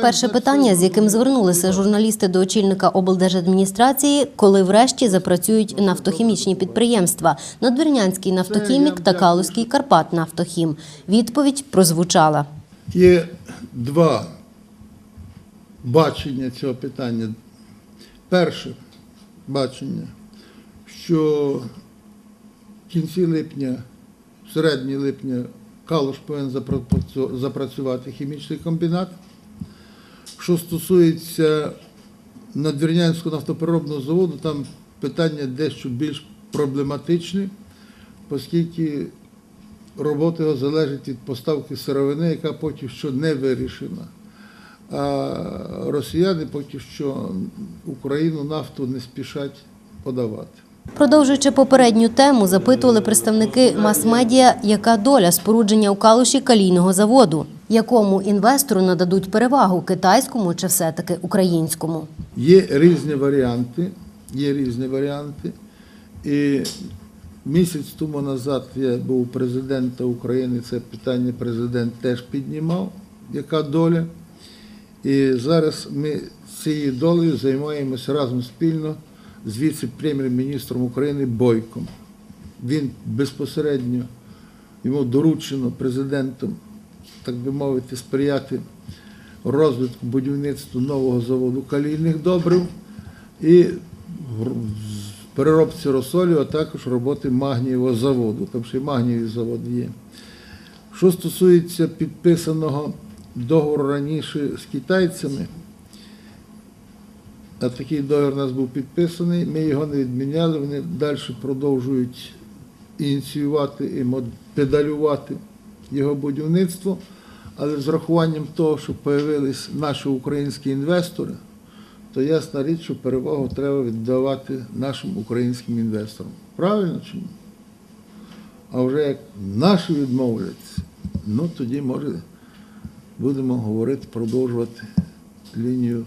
Перше питання, з яким звернулися журналісти до очільника облдержадміністрації, коли врешті запрацюють нафтохімічні підприємства Надвірнянський нафтохімік та Калузький Карпат Нафтохім. Відповідь прозвучала. Є два бачення цього питання. Перше бачення, що в кінці липня, в середині липня Калуш повинен запрацювати хімічний комбінат. Що стосується Надвірнянського нафтопереробного заводу, там питання дещо більш проблематичне, оскільки робота його залежить від поставки сировини, яка поки що не вирішена. А росіяни поки що Україну нафту не спішать подавати. Продовжуючи попередню тему, запитували представники мас-медіа, яка доля спорудження у Калуші калійного заводу, якому інвестору нададуть перевагу китайському чи все-таки українському. Є різні варіанти, є різні варіанти. І місяць тому назад я був у президента України, це питання президент теж піднімав, яка доля. І зараз ми цією долею займаємося разом спільно з віце-прем'єр-міністром України Бойком. Він безпосередньо йому доручено президентом, так би мовити, сприяти розвитку будівництву нового заводу калійних добрив і переробці розсолі, а також роботи магнієвого заводу. Там ще й магнієвий завод є. Що стосується підписаного договору раніше з китайцями, а такий договір у нас був підписаний, ми його не відміняли, вони далі продовжують ініціювати і педалювати його будівництво, але з рахуванням того, що з'явились наші українські інвестори, то ясна річ, що перевагу треба віддавати нашим українським інвесторам. Правильно чи ні? А вже як наші відмовляться, ну тоді може будемо говорити, продовжувати лінію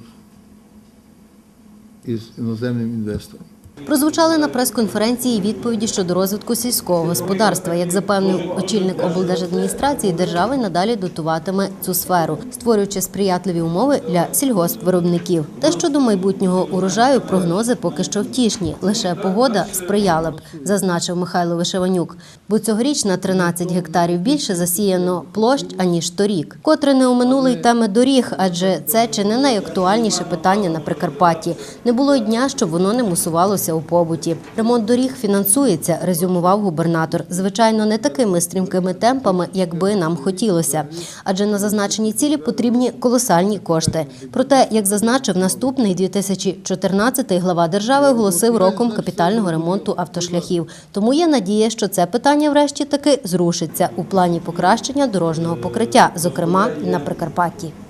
із іноземним інвестором. Прозвучали на прес-конференції відповіді щодо розвитку сільського господарства. Як запевнив очільник облдержадміністрації, держава надалі дотуватиме цю сферу, створюючи сприятливі умови для сільгоспвиробників. Та щодо майбутнього урожаю прогнози поки що втішні. Лише погода сприяла б, зазначив Михайло Вишиванюк. Бо цьогоріч на 13 гектарів більше засіяно площ аніж торік, котре не оминули й теми доріг, адже це чи не найактуальніше питання на Прикарпатті. Не було й дня, щоб воно не мусувалося у побуті. Ремонт доріг фінансується, резюмував губернатор. Звичайно, не такими стрімкими темпами, як би нам хотілося. Адже на зазначені цілі потрібні колосальні кошти. Проте, як зазначив наступний 2014 глава держави оголосив роком капітального ремонту автошляхів. Тому є надія, що це питання врешті таки зрушиться у плані покращення дорожнього покриття, зокрема на Прикарпатті.